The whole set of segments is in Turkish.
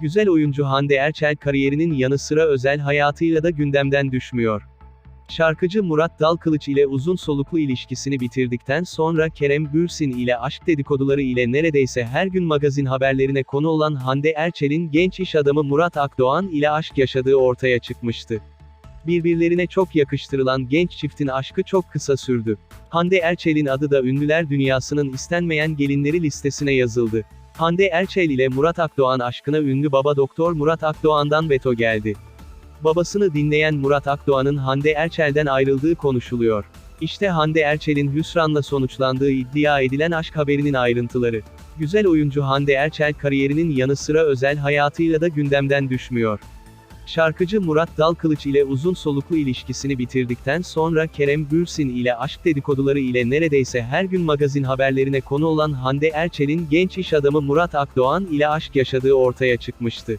Güzel oyuncu Hande Erçel kariyerinin yanı sıra özel hayatıyla da gündemden düşmüyor. Şarkıcı Murat Dalkılıç ile uzun soluklu ilişkisini bitirdikten sonra Kerem Bürsin ile aşk dedikoduları ile neredeyse her gün magazin haberlerine konu olan Hande Erçel'in genç iş adamı Murat Akdoğan ile aşk yaşadığı ortaya çıkmıştı. Birbirlerine çok yakıştırılan genç çiftin aşkı çok kısa sürdü. Hande Erçel'in adı da ünlüler dünyasının istenmeyen gelinleri listesine yazıldı. Hande Erçel ile Murat Akdoğan aşkına ünlü baba doktor Murat Akdoğan'dan veto geldi. Babasını dinleyen Murat Akdoğan'ın Hande Erçel'den ayrıldığı konuşuluyor. İşte Hande Erçel'in hüsranla sonuçlandığı iddia edilen aşk haberinin ayrıntıları. Güzel oyuncu Hande Erçel kariyerinin yanı sıra özel hayatıyla da gündemden düşmüyor. Şarkıcı Murat Dalkılıç ile uzun soluklu ilişkisini bitirdikten sonra Kerem Bürsin ile aşk dedikoduları ile neredeyse her gün magazin haberlerine konu olan Hande Erçel'in genç iş adamı Murat Akdoğan ile aşk yaşadığı ortaya çıkmıştı.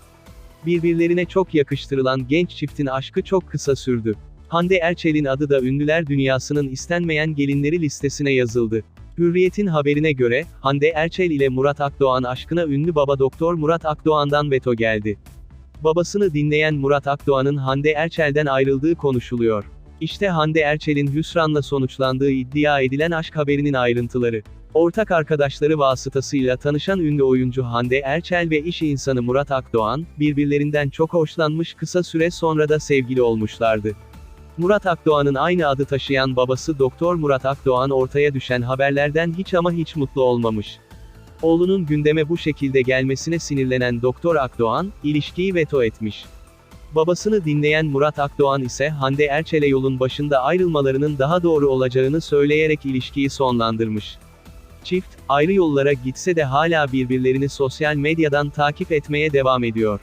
Birbirlerine çok yakıştırılan genç çiftin aşkı çok kısa sürdü. Hande Erçel'in adı da ünlüler dünyasının istenmeyen gelinleri listesine yazıldı. Hürriyet'in haberine göre, Hande Erçel ile Murat Akdoğan aşkına ünlü baba doktor Murat Akdoğan'dan veto geldi. Babasını dinleyen Murat Akdoğan'ın Hande Erçel'den ayrıldığı konuşuluyor. İşte Hande Erçel'in hüsranla sonuçlandığı iddia edilen aşk haberinin ayrıntıları. Ortak arkadaşları vasıtasıyla tanışan ünlü oyuncu Hande Erçel ve iş insanı Murat Akdoğan, birbirlerinden çok hoşlanmış kısa süre sonra da sevgili olmuşlardı. Murat Akdoğan'ın aynı adı taşıyan babası Doktor Murat Akdoğan ortaya düşen haberlerden hiç ama hiç mutlu olmamış. Oğlunun gündeme bu şekilde gelmesine sinirlenen Doktor Akdoğan, ilişkiyi veto etmiş. Babasını dinleyen Murat Akdoğan ise Hande Erçel'e yolun başında ayrılmalarının daha doğru olacağını söyleyerek ilişkiyi sonlandırmış. Çift, ayrı yollara gitse de hala birbirlerini sosyal medyadan takip etmeye devam ediyor.